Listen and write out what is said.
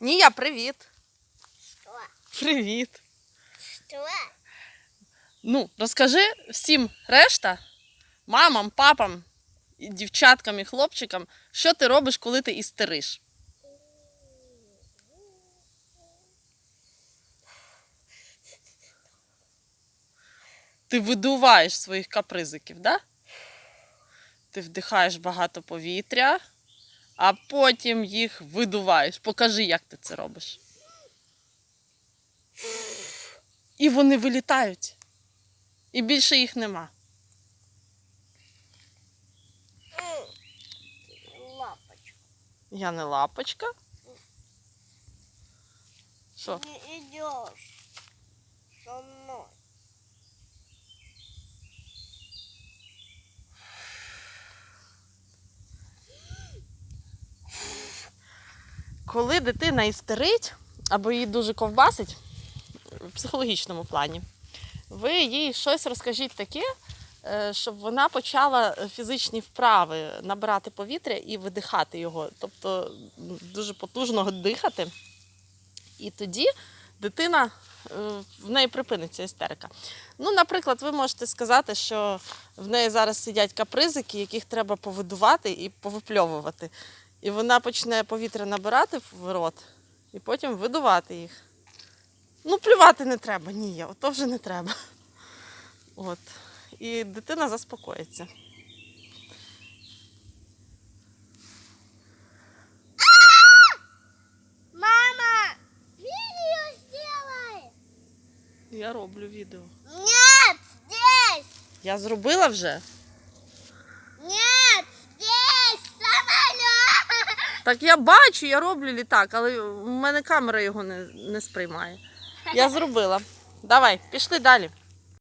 Нія, привіт. Что? Привіт. Что? Ну, розкажи всім решта, мамам, папам, і дівчаткам і хлопчикам, що ти робиш, коли ти істериш. Ти видуваєш своїх капризиків, да? Ти вдихаєш багато повітря, а потім їх видуваєш. Покажи, як ти це робиш. І вони вилітають. І більше їх нема. Лапочка. Я не лапочка. Що? Не идешь со мной. Коли дитина істерить або її дуже ковбасить в психологічному плані, ви їй щось розкажіть таке, е, щоб вона почала фізичні вправи набирати повітря і видихати його, тобто дуже потужно дихати. І тоді дитина е, в неї припиниться істерика. Ну, наприклад, ви можете сказати, що в неї зараз сидять капризики, яких треба повидувати і повипльовувати. І вона почне повітря набирати в рот і потім видувати їх. Ну, плювати не треба, ні, ото вже не треба. От. І дитина заспокоїться. Мама, видео сделай. Я роблю відео. Нет, здесь. Я зробила вже. Нет, здесь самолет. Так я бачу, я роблю літак, але в мене камера його не, не сприймає. Я зробила. Давай, пішли далі.